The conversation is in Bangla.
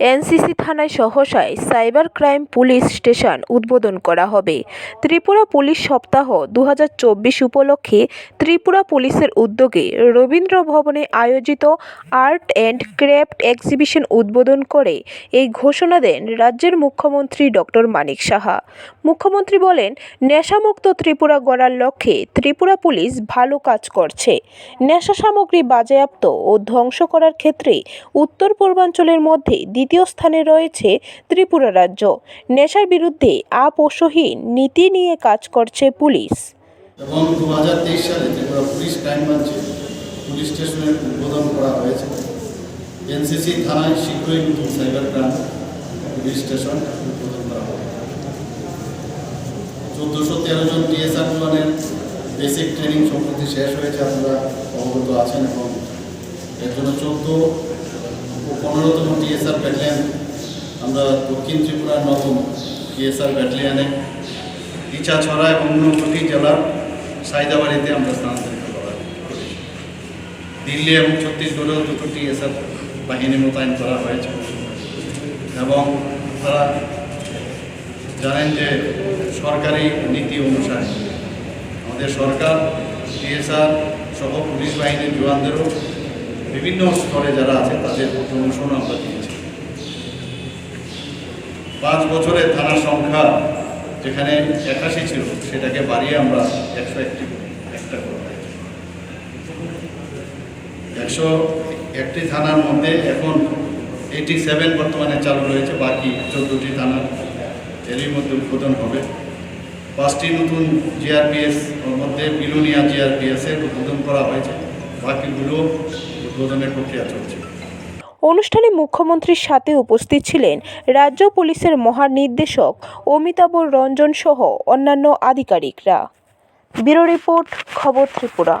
এনসিসি থানায় সহসায় সাইবার ক্রাইম পুলিশ স্টেশন উদ্বোধন করা হবে। ত্রিপুরা পুলিশ সপ্তাহ দু হাজার চব্বিশ উপলক্ষে ত্রিপুরা পুলিশের উদ্যোগে রবীন্দ্র ভবনে আয়োজিত আর্ট অ্যান্ড ক্রাফট এক্সিবিশন উদ্বোধন করে এই ঘোষণা দেন রাজ্যের মুখ্যমন্ত্রী ডক্টর মানিক সাহা। মুখ্যমন্ত্রী বলেন, নেশামুক্ত ত্রিপুরা গড়ার লক্ষ্যে ত্রিপুরা পুলিশ ভালো কাজ করছে। নেশা সামগ্রী বাজেয়াপ্ত ও ধ্বংস করার ক্ষেত্রে উত্তর পূর্বাঞ্চলের মধ্যে দ্বিতীয় স্থানে রয়েছে ত্রিপুরা রাজ্য। নেশার বিরুদ্ধে আপোষহীন নীতি নিয়ে কাজ করছে পুলিশ। এবং দু হাজার তেইশ সালে ত্রিপুরা পুলিশ ক্রাইম ব্রাঞ্চে পুলিশ স্টেশনের উদ্বোধন করা হয়েছে। এনসিসি থানায় শীঘ্রই নতুন সাইবার ক্রাইম পুলিশ স্টেশন উদ্বোধন করা হবে। তেরো জন টিএসআর জওয়ানের বেসিক ট্রেনিং সম্প্রতি শেষ হয়েছে, আপনারা অবগত আছেন এবং এর জন্য চোদ্দ পনেরোতম টিএসআর ব্যাটালিয়ান, আমরা দক্ষিণ ত্রিপুরার নবম টিএসআর ব্যাটালিয়ানে ইচাছড়া এবং ঊনকোটি জেলার সাইদাবাড়িতে আমরা স্থানান্তরিত করা দিল্লি এবং ছত্তিশগড়েও দুটো টিএসআর বাহিনী মোতায়েন করা হয়েছে। এবং তারা জানেন যে সরকারি নীতি অনুসারে আমাদের সরকার, টিএসআর সহ পুলিশ বাহিনীর জওয়ানদেরও বিভিন্ন স্তরে যারা আছে তাদের প্রমোশন আমরা দিয়েছি পাঁচ বছরে থানার সংখ্যা যেখানে একাশি ছিল, সেটাকে বাড়িয়ে আমরা একশো একটি, একটা করে একশো একটি থানার মধ্যে এখন এইটি সেভেন বর্তমানে চালু রয়েছে, বাকি চোদ্দোটি থানার এরই মধ্যে উদ্বোধন হবে। পাঁচটি নতুন জিআরপিএস মধ্যে বিলোনিয়া জিআরপিএসের উদ্বোধন করা হয়েছে। বাকিগুলো উদ্বোধনের প্রক্রিয়া চলছে। অনুষ্ঠানে মুখ্যমন্ত্রীর সাথে উপস্থিত ছিলেন রাজ্য পুলিশের মহানির্দেশক অমিতাভ রঞ্জন সহ অন্যান্য আধিকারিকরা। ব্যুরো রিপোর্ট, খবর ত্রিপুরা।